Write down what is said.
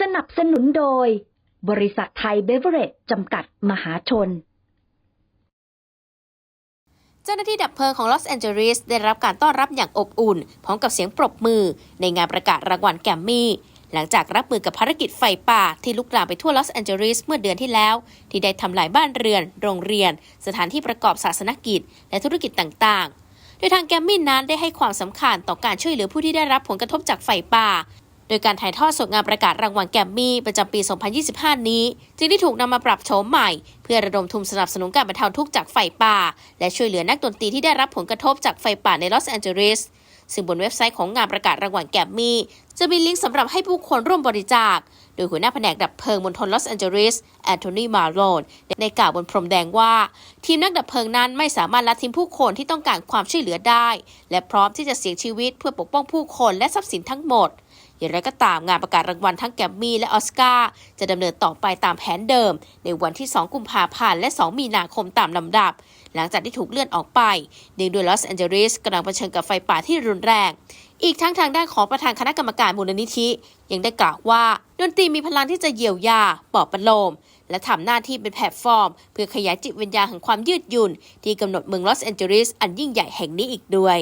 สนับสนุนโดย บริษัทไทยเบเวอร์เรจจำกัดมหาชน เจ้าหน้าที่ดับเพลิงของลอสแอนเจลิสได้รับการต้อนรับอย่างอบอุ่น พร้อมกับเสียงปรบมือ ในงานประกาศรางวัลแกมมี่ หลังจากรับมือกับภารกิจไฟป่า ที่ลุกลามไปทั่วลอสแอนเจลิสเมื่อเดือนที่แล้ว ที่ได้ทำลายบ้านเรือน โรงเรียน สถานที่ประกอบศาสนกิจ และธุรกิจต่างๆ โดยทางแกมมี่นั้นได้ให้ความสำคัญต่อการช่วยเหลือผู้ที่ได้รับผลกระทบจากไฟป่า โดยการถ่ายทอดสดงานประกาศรางวัลแกรมมี่ประจำปี 2025 นี้ จึงได้ถูกนำมาปรับโฉมใหม่ เพื่อระดมทุนสนับสนุนการบรรเทาทุกข์จากไฟป่า และช่วยเหลือนักดนตรีที่ได้รับผลกระทบจากไฟป่าในลอสแอนเจลิสซึ่งบนเว็บไซต์ของงานประกาศรางวัลแกรมมี่จะมีลิงก์สำหรับให้ผู้คนร่วมบริจาค โดยหัวหน้าแผนกดับเพลิงมณฑลลอสแอนเจลิสแอนโทนีมาโรนได้กล่าวบนพรมแดงว่า ทีมนักดับเพลิงนั้นไม่สามารถละทิ้งผู้คนที่ต้องการความช่วยเหลือได้ และพร้อมที่จะเสี่ยงชีวิตเพื่อปกป้องผู้คนและทรัพย์สินทั้งหมด อย่างไรก็ตามงานประกาศรางวัลทั้งแกรมมี่และออสการ์จะดำเนินต่อไปตามแผนเดิม ในวันที่ 2 กุมภาพันธ์และ 2 มีนาคมตามลำดับ หลังจากที่ถูกเลื่อนออกไปเนื่องด้วยลอสแอนเจลิสกำลังเผชิญกับไฟป่าที่รุนแรง อีกทั้งทางด้านของประธานคณะกรรมการมูลนิธิ ยังได้กล่าวว่าดนตรีมีพลังที่จะเยียวยาปลอบประโลมและทำหน้าที่เป็นแพลตฟอร์ม เพื่อขยายจิตวิญญาณแห่งความยืดหยุ่นที่กำหนดเมืองลอสแอนเจลิสอันยิ่งใหญ่แห่งนี้อีกด้วย